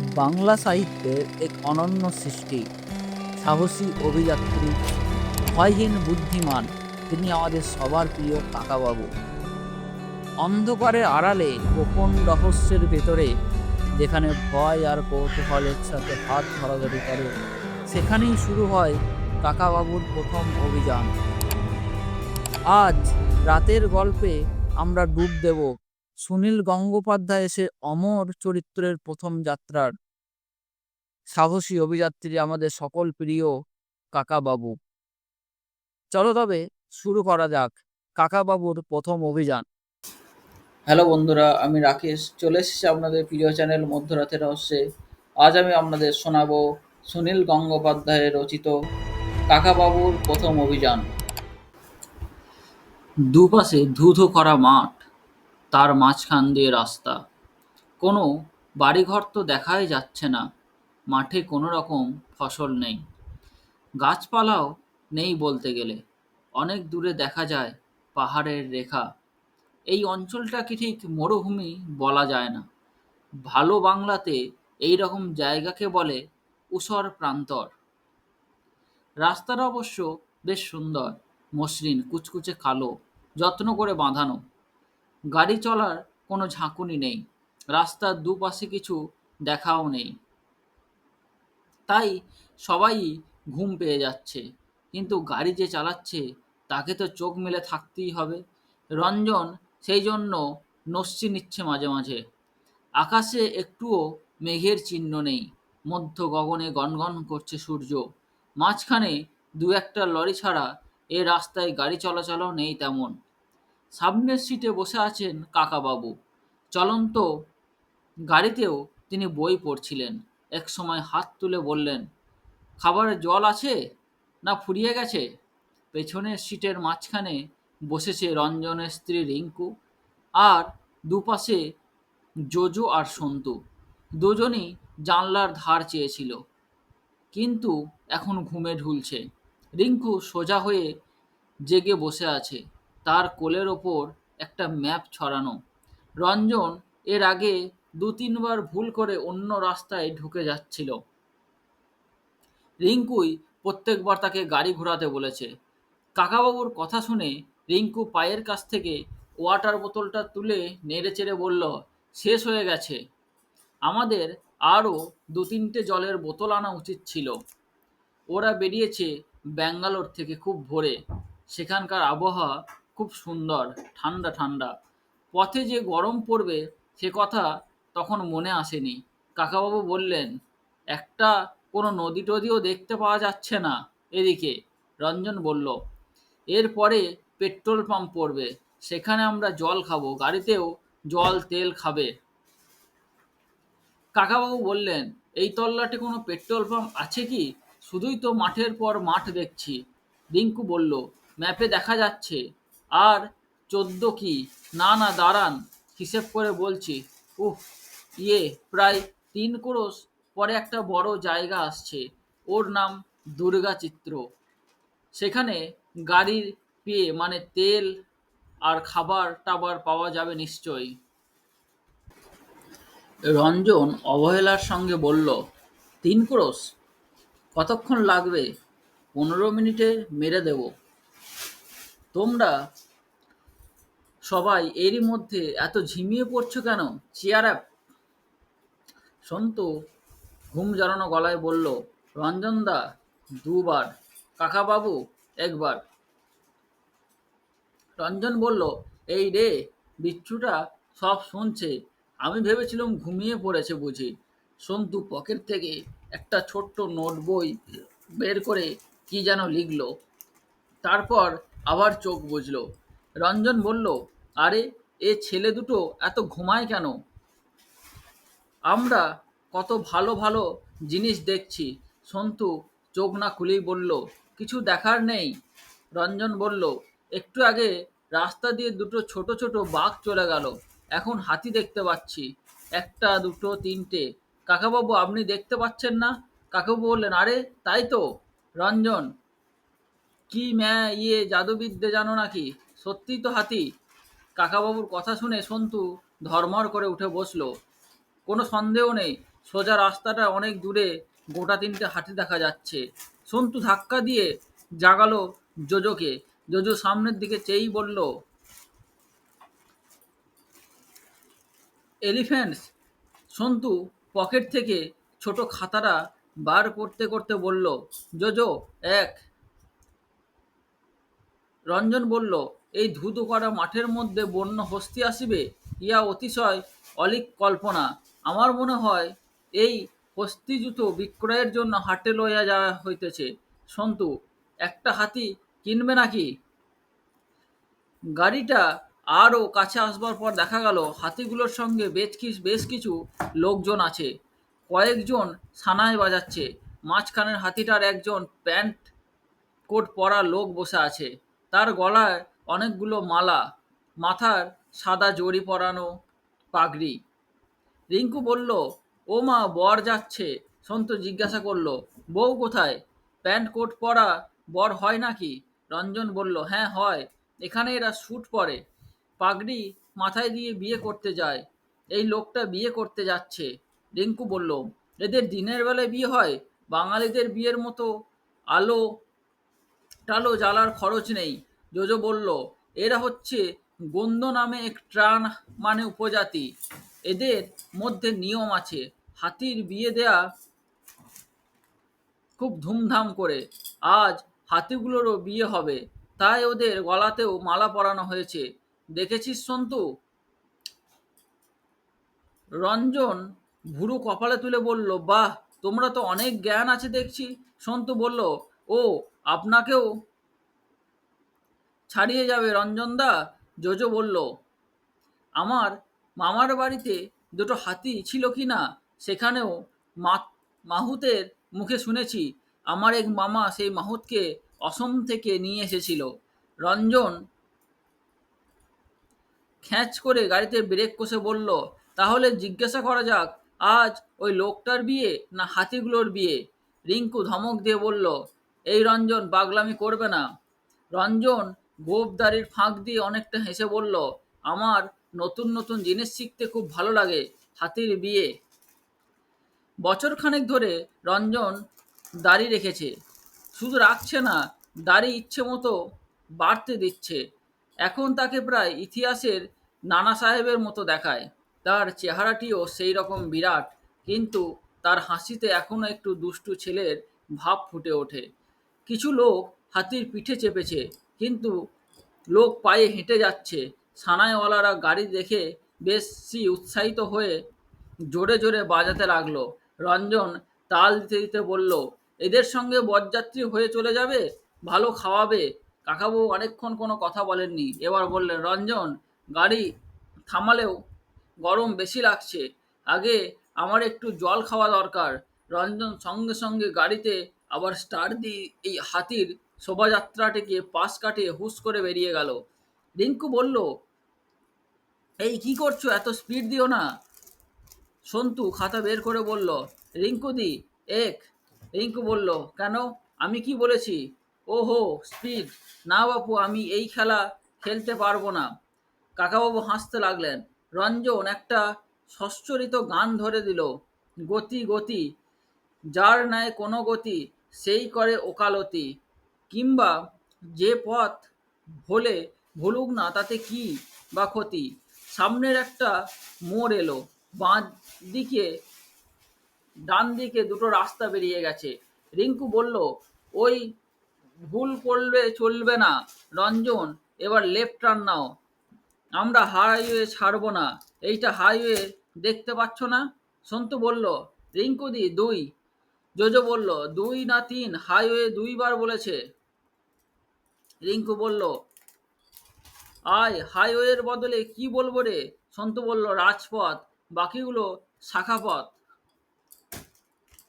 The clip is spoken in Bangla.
বাংলা সাহিত্যের এক অনন্য সৃষ্টি। সাহসী অভিযাত্রী, ভয়হীন বুদ্ধিমান, তিনি আমাদের সবার প্রিয় কাকাবাবু। অন্ধকারের আড়ালে গোপন রহস্যের ভেতরে, যেখানে ভয় আর কৌতূহলের সাথে হাত ধরাধরি করে, সেখানেই শুরু হয় কাকাবাবুর প্রথম অভিযান। আজ রাতের গল্পে আমরা ডুব দেব সুনীল গঙ্গোপাধ্যায় এসে অমর চরিত্রের প্রথম যাত্রার সাহসী অভিযাত্রী আমাদের সকল প্রিয় কাকাবাবু। চলো তবে শুরু করা যাক কাকাবাবুর প্রথম অভিযান। হ্যালো বন্ধুরা আমি রাকেশ। চলে এসেছি আপনাদের প্রিয় চ্যানেল মধ্যরাতের রহস্যে। আজ আমি আপনাদের শোনাবো সুনীল গঙ্গোপাধ্যায়ের রচিত কাকাবাবুর প্রথম অভিযান। দুপাশে ধুধু করা মাঠ। তার মাঝখান দিয়ে রাস্তা। কোনো বাড়িঘর তো দেখাই যাচ্ছে না, মাঠে কোনো রকম ফসল নেই। গাছপালাও নেই বলতে গেলে, অনেক দূরে দেখা যায় পাহাড়ের রেখা। এই অঞ্চলটাকে ঠিক মরুভূমি বলা যায় না। ভালো বাংলাতে এই রকম জায়গাকে বলে ঊষর প্রান্তর। রাস্তাটা অবশ্য বেশ সুন্দর, মসৃণ, কুচকুচে কালো, যত্ন করে বাঁধানো। গাড়ি চলার কোনো ঝাঁকুনি নেই, রাস্তার দুপাশে কিছু দেখাও নেই। তাই সবাই ঘুম পেয়ে যাচ্ছে, কিন্তু গাড়ি যে চালাচ্ছে, তাকে তো চোখ মেলে থাকতেই হবে। রঞ্জন সেই জন্য নস্যি নিচ্ছে মাঝে মাঝে। আকাশে একটুও মেঘের চিহ্ন নেই, মধ্য গগনে গনগন করছে সূর্য। মাঝখানে দু একটা লরি ছাড়া এ রাস্তায় গাড়ি চলাচলও নেই তেমন। সামনের সিটে বসে আছেন কাকাবাবু। চলন্ত গাড়িতেও তিনি বই পড়ছিলেন। এক সময় হাত তুলে বললেন, খাবারে জল আছে না ফুরিয়ে গেছে? পেছনের সিটের মাঝখানে বসেছে রঞ্জনের স্ত্রী রিঙ্কু আর দুপাশে জোজো আর সন্তু। দুজনই জানলার ধার চেয়েছিল, কিন্তু এখন ঘুমে ঢুলছে। রিঙ্কু সোজা হয়ে জেগে বসে আছে। তার কোলের ওপর একটা ম্যাপ ছড়ানো। রঞ্জন এর আগে দু তিনবার ভুল করে অন্য রাস্তায় ঢুকে যাচ্ছিল। রিঙ্কুই প্রত্যেকবার তাকে গাড়ি ঘোরাতে বলেছে। কাকাবাবুর কথা শুনে রিঙ্কু পায়ের কাছ থেকে ওয়াটার বোতলটা তুলে নেড়েচেড়ে বলল, শেষ হয়ে গেছে। আমাদের আরও দু তিনটে জলের বোতল আনা উচিত ছিল। ওরা বেরিয়েছে ব্যাঙ্গালোর থেকে খুব ভোরে। সেখানকার আবহাওয়া খুব সুন্দর, ঠান্ডা ঠান্ডা। পথে যে গরম পড়বে, সে কথা তখন মনে আসেনি। কাকাবাবু বললেন, একটা কোনো নদী টদিও দেখতে পাওয়া যাচ্ছে না। এদিকে রঞ্জন বলল এরপরে পেট্রোল পাম্প পড়বে। সেখানে আমরা জল খাব। গাড়িতেও জল, তেল খাবে। কাকাবাবু বললেন, এই তল্লাটে কোনো পেট্রোল পাম্প আছে কি? শুধুই তো মাঠের পর মাঠ দেখছি। রিঙ্কু বলল, ম্যাপে দেখা যাচ্ছে। আর চোদ্দ কি? না না, দাঁড়ান, হিসেব করে বলছি। উহ ইয়ে প্রায় তিন ক্রোশ পরে একটা বড় জায়গা আসছে। ওর নাম দুর্গা চিত্র। সেখানে গাড়ির পেয়ে মানে তেল আর খাবার টাবার পাওয়া যাবে নিশ্চয়ই। রঞ্জন অবহেলার সঙ্গে বলল, তিন ক্রোশ? কতক্ষণ লাগবে? পনেরো মিনিটে মেরে দেব। তোমরা সবাই এরই মধ্যে এত ঝিমিয়ে পড়ছো কেন? চেয়ার আপ সন্তু ঘুম জড়ানো গলায় বলল রঞ্জনদা দুবার, কাকাবাবু একবার। রঞ্জন বলল, এই রে, বিচ্ছুটা সব শুনছে। আমি ভেবেছিলাম ঘুমিয়ে পড়েছে বুঝি। সন্তু পকেট থেকে একটা ছোট্ট নোট বই বের করে কি যেন লিখলো। তারপর আবার চোখ বুঝলো রঞ্জন বলল আরে, এ ছেলে দুটো এত ঘুমায় কেন? আমরা কত ভালো ভালো জিনিস দেখছি। সন্তু চোখ না খুলেই বলল, কিছু দেখার নেই? রঞ্জন বলল, একটু আগে রাস্তা দিয়ে দুটো ছোট ছোট বাঘ চলে গেল। এখন হাতি দেখতে পাচ্ছি। একটা, দুটো, তিনটে। কাকাবাবু, আপনি দেখতে পাচ্ছেন না? কাকাবাবু বললেন, আরে, তাই তো। রঞ্জন, কি ম্যা ইয়ে জাদুবিদ্যে জানো নাকি? সত্যিই তো হাতি। কাকাবাবুর কথা শুনে সন্তু ধর্মর করে উঠে বসল। কোনো সন্দেহ নেই, সোজা রাস্তাটা অনেক দূরে গোটা তিনটে হাতি দেখা যাচ্ছে। সন্তু ধাক্কা দিয়ে জাগালো জোজোকে। জোজো সামনের দিকে চেয়েই বলল, এলিফ্যান্টস! সন্তু পকেট থেকে ছোট খাতাটা বার করতে করতে বলল, জোজো, এক। রঞ্জন বলল এই ধুধু করা মাঠের মধ্যে বন্য হস্তি আসিবে ইয়া অতিশয় অলিক কল্পনা। আমার মনে হয়, এই হস্তি জুতো বিক্রয়ের জন্য হাটে লইয়া যাওয়া হইতেছে। সন্তু, একটা হাতি কিনবে নাকি? গাড়িটা আরও কাছে আসবার পর দেখা গেল, হাতিগুলোর সঙ্গে বেশ কিছু বেশ কিছু লোকজন আছে। কয়েকজন সানায় বাজাচ্ছে। মাঝখানের হাতিটার একজন প্যান্ট কোট পরা লোক বসে আছে। তার গলায় অনেকগুলো মালা, মাথার সাদা জড়ি পরানো পাগড়ি। রিঙ্কু বলল, ও মা, বর যাচ্ছে। সন্ত জিজ্ঞাসা করল, বউ কোথায়? প্যান্ট কোট পরা বর হয় নাকি? রঞ্জন বলল হ্যাঁ হয়। এখানে এরা স্যুট পরে। পাগড়ি মাথায় দিয়ে বিয়ে করতে যায়। এই লোকটা বিয়ে করতে যাচ্ছে। রিঙ্কু বলল, এদের দিনের বেলায় বিয়ে হয়। বাঙালিদের বিয়ের মতো আলো টালো জ্বালার খরচ নেই। জোজো বলল, এরা হচ্ছে গন্দ নামে এক ট্রান মানে উপজাতি। এদের মধ্যে নিয়ম আছে। হাতির বিয়ে দেয়া খুব ধুমধাম করে। আজ হাতিগুলোরও বিয়ে হবে। তাই ওদের গলাতেও মালা পরানো হয়েছে। দেখেছিস সন্তু? রঞ্জন ভুরু কপালে তুলে বলল, বাহ, তোমরা তো অনেক জ্ঞান আছে দেখছি। সন্তু বলল, ও, আপনাকেও ছাড়িয়ে যাবে রঞ্জনদা? জোজো বলল, আমার মামার বাড়িতে দুটো হাতি ছিল কি না, সেখানেও মাহুতের মুখে শুনেছি। আমার এক মামা সেই মাহুতকে অসম থেকে নিয়ে এসেছিল। রঞ্জন খ্যাঁচ করে গাড়িতে ব্রেক কষে বলল, তাহলে জিজ্ঞাসা করা যাক, আজ ওই লোকটার বিয়ে না হাতিগুলোর বিয়ে? রিঙ্কু ধমক দিয়ে বলল, এই রঞ্জন পাগলামি করবে না। রঞ্জন গোপদারির ফাঁক দিয়ে অনেকটা হেসে বলল, আমার নতুন নতুন জিনিস শিখতে খুব ভালো লাগে, হাতির বিয়ে। বছরখানেক ধরে রঞ্জন দাড়ি রেখেছে। শুধু রাখছে না, দাড়ি ইচ্ছে মতো বাড়তে দিচ্ছে। এখন তাকে প্রায় ইতিহাসের নানা সাহেবের মতো দেখায়। তার চেহারাটিও সেই রকম বিরাট, কিন্তু তার হাসিতে এখনও একটু দুষ্টু ছেলের ভাব ফুটে ওঠে। কিছু লোক হাতির পিঠে চেপেছে। কিন্তু লোক পায়ে হেঁটে যাচ্ছে। সানাইওয়ালারা গাড়ি দেখে বেশি উৎসাহিত হয়ে জোরে জোরে বাজাতে লাগল। রঞ্জন তাল দিতে দিতে বলল, এদের সঙ্গে বরযাত্রী হয়ে চলে যাবে? ভালো খাওয়াবে? কাকাবু অনেকক্ষণ কোনো কথা বলেননি। এবার বললেন, রঞ্জন, গাড়ি থামালেও গরম বেশি লাগছে। আগে আমার একটু জল খাওয়া দরকার। রঞ্জন সঙ্গে সঙ্গে গাড়িতে আবার স্টার দিয়ে এই হাতির শোভাযাত্রাটিকে পাশ কাটিয়ে হুস করে বেরিয়ে গেল। রিঙ্কু বলল, এই কি করছ? এত স্পিড দিও না। সন্তু খাতা বের করে বলল রিঙ্কু দি এক। রিঙ্কু বলল, কেন? আমি কি বলেছি? ওহো স্পিড না বাপু, আমি এই খেলা খেলতে পারব না। কাকাবাবু হাসতে লাগলেন। রঞ্জন একটা সচ্চরিত গান ধরে দিল, গতি গতি। যার ন্যায় কোনো গতি, সেই করে ওকালতি। কিংবা যে পথ ভোলে ভুলুক না, তাতে কি বা ক্ষতি? সামনের একটা মোড় এলো বাঁ দিকে ডান দিকে দুটো রাস্তা বেরিয়ে গেছে। রিঙ্কু বলল, ওই ভুল করলে চলবে না, রঞ্জন, এবার লেফট টার্ন নাও। আমরা হাইওয়ে ছাড়বো না। এইটা হাইওয়ে দেখতে পাচ্ছ না? সন্তু বলল, রিঙ্কু দি, দুই। জোজো বলল, দুই না তিন, হাইওয়ে দুইবার বলেছে। রিঙ্কু বলল, আয়, হাইওয়ের বদলে কি বলব রে? সন্তু বলল, রাজপথ, বাকিগুলো শাখাপথ।